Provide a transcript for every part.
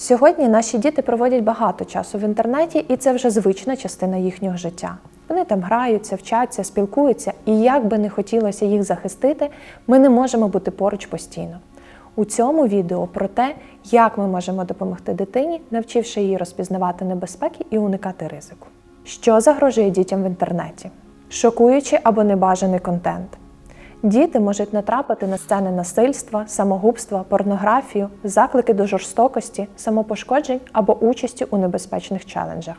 Сьогодні наші діти проводять багато часу в інтернеті, і це вже звична частина їхнього життя. Вони там граються, вчаться, спілкуються, і як би не хотілося їх захистити, ми не можемо бути поруч постійно. У цьому відео про те, як ми можемо допомогти дитині, навчивши її розпізнавати небезпеки і уникати ризику. Що загрожує дітям в інтернеті? Шокуючий або небажаний контент. Діти можуть натрапити на сцени насильства, самогубства, порнографію, заклики до жорстокості, самопошкоджень або участі у небезпечних челенджах.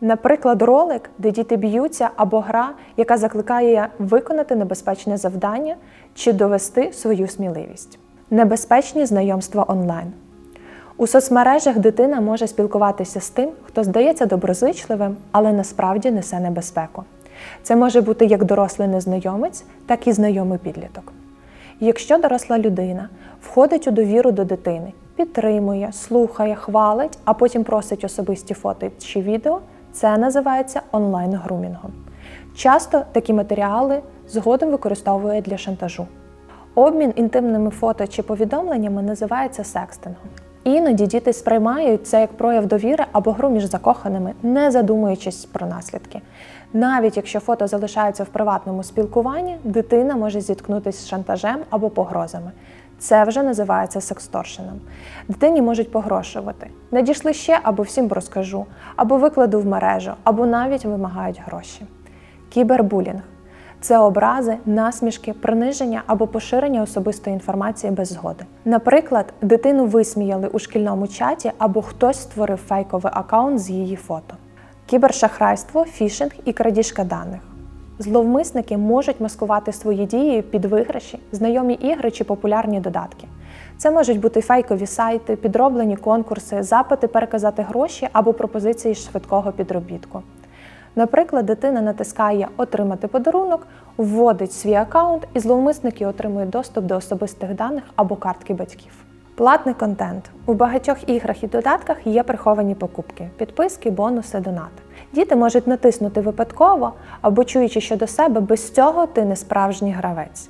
Наприклад, ролик, де діти б'ються, або гра, яка закликає виконати небезпечне завдання чи довести свою сміливість. Небезпечні знайомства онлайн. У соцмережах дитина може спілкуватися з тим, хто здається доброзичливим, але насправді несе небезпеку. Це може бути як дорослий незнайомець, так і знайомий підліток. Якщо доросла людина входить у довіру до дитини, підтримує, слухає, хвалить, а потім просить особисті фото чи відео, це називається онлайн-грумінгом. Часто такі матеріали згодом використовують для шантажу. Обмін інтимними фото чи повідомленнями називається секстингом. Іноді діти сприймають це як прояв довіри або гру між закоханими, не задумуючись про наслідки. Навіть якщо фото залишаються в приватному спілкуванні, дитина може зіткнутися з шантажем або погрозами. Це вже називається сексторшеном. Дитині можуть погрошувати. Надійшли ще або всім розкажу, або викладу в мережу, або навіть вимагають гроші. Кібербулінг це образи, насмішки, приниження або поширення особистої інформації без згоди. Наприклад, дитину висміяли у шкільному чаті або хтось створив фейковий аккаунт з її фото. Кібершахрайство, фішинг і крадіжка даних. Зловмисники можуть маскувати свої дії під виграші, знайомі ігри чи популярні додатки. Це можуть бути фейкові сайти, підроблені конкурси, запити переказати гроші або пропозиції швидкого підробітку. Наприклад, дитина натискає Отримати подарунок, вводить свій аккаунт, і зловмисники отримують доступ до особистих даних або картки батьків. Платний контент. У багатьох іграх і додатках є приховані покупки, підписки, бонуси, донати. Діти можуть натиснути випадково або чуючи щодо себе, без цього ти не справжній гравець.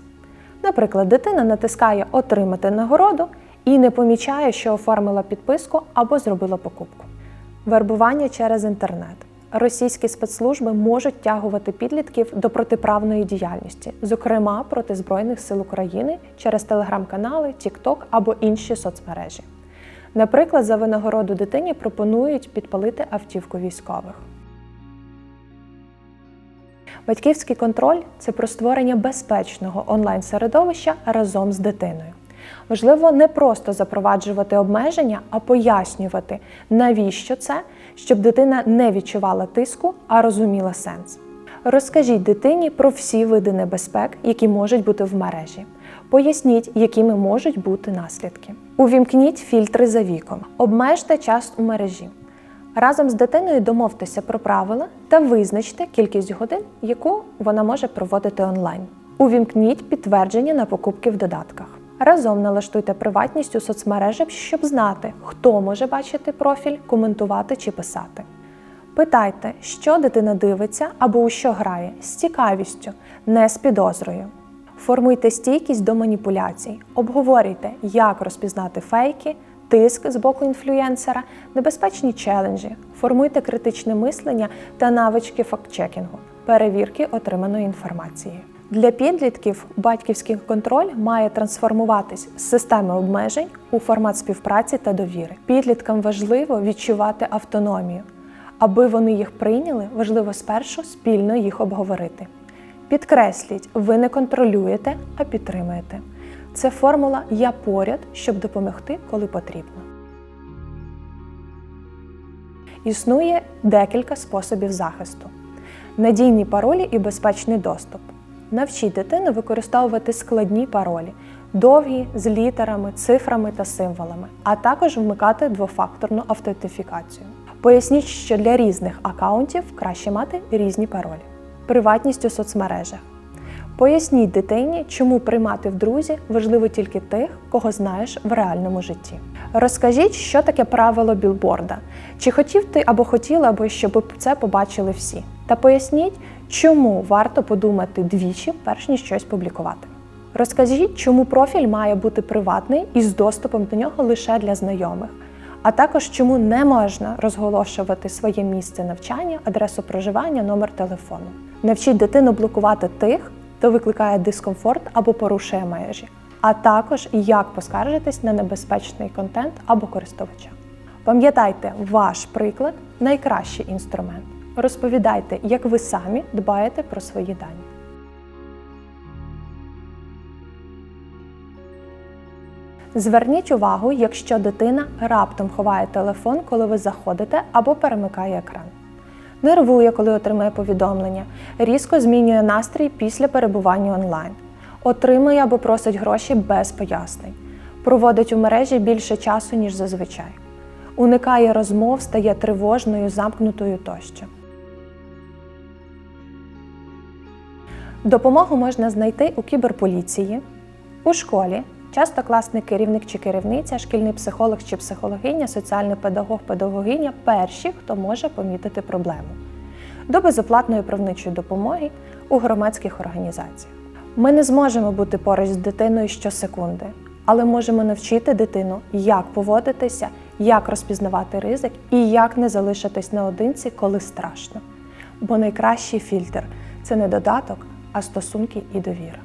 Наприклад, дитина натискає Отримати нагороду і не помічає, що оформила підписку або зробила покупку. Вербування через інтернет. Російські спецслужби можуть тягувати підлітків до протиправної діяльності, зокрема проти Збройних сил України через телеграм-канали, TikTok або інші соцмережі. Наприклад, за винагороду дитині пропонують підпалити автівку військових. Батьківський контроль це про створення безпечного онлайн-середовища разом з дитиною. Важливо не просто запроваджувати обмеження, а пояснювати, навіщо це, щоб дитина не відчувала тиску, а розуміла сенс. Розкажіть дитині про всі види небезпек, які можуть бути в мережі. Поясніть, якими можуть бути наслідки. Увімкніть фільтри за віком, обмежте час у мережі. Разом з дитиною домовтеся про правила та визначте кількість годин, яку вона може проводити онлайн. Увімкніть підтвердження на покупки в додатках. Разом налаштуйте приватність у соцмережах, щоб знати, хто може бачити профіль, коментувати чи писати. Питайте, що дитина дивиться або у що грає з цікавістю, не з підозрою. Формуйте стійкість до маніпуляцій, обговорюйте, як розпізнати фейки, тиск з боку інфлюєнсера, небезпечні челенджі, формуйте критичне мислення та навички фактчекінгу, перевірки отриманої інформації. Для підлітків батьківський контроль має трансформуватись з системи обмежень у формат співпраці та довіри. Підліткам важливо відчувати автономію. Аби вони їх прийняли, важливо спершу спільно їх обговорити. Підкресліть, ви не контролюєте, а підтримуєте. Це формула Я поряд, щоб допомогти, коли потрібно. Існує декілька способів захисту: надійні паролі і безпечний доступ. Навчіть дитину використовувати складні паролі, довгі з літерами, цифрами та символами, а також вмикати двофакторну автентифікацію. Поясніть, що для різних акаунтів краще мати різні паролі. Приватність у соцмережах. Поясніть дитині, чому приймати в друзі важливо тільки тих, кого знаєш в реальному житті. Розкажіть, що таке правило білборда. Чи хотів ти або хотіла, аби щоб це побачили всі. Та поясніть, чому варто подумати двічі, перш ніж щось публікувати. Розкажіть, чому профіль має бути приватний і з доступом до нього лише для знайомих, а також чому не можна розголошувати своє місце навчання, адресу проживання, номер телефону. Навчіть дитину блокувати тих, хто викликає дискомфорт або порушує межі, а також як поскаржитись на небезпечний контент або користувача. Пам'ятайте, ваш приклад найкращий інструмент. Розповідайте, як ви самі дбаєте про свої дані. Зверніть увагу, якщо дитина раптом ховає телефон, коли ви заходите або перемикає екран. Нервує, коли отримує повідомлення, різко змінює настрій після перебування онлайн, отримує або просить гроші без пояснень, проводить у мережі більше часу, ніж зазвичай, уникає розмов, стає тривожною, замкнутою тощо. Допомогу можна знайти у кіберполіції, у школі. Часто класний керівник чи керівниця, шкільний психолог чи психологиня, соціальний педагог, педагогиня перші, хто може помітити проблему. До безоплатної правничої допомоги у громадських організаціях. Ми не зможемо бути поруч з дитиною щосекунди, але можемо навчити дитину, як поводитися, як розпізнавати ризик і як не залишитись наодинці, коли страшно. Бо найкращий фільтр це не додаток, а стосунки і довіра.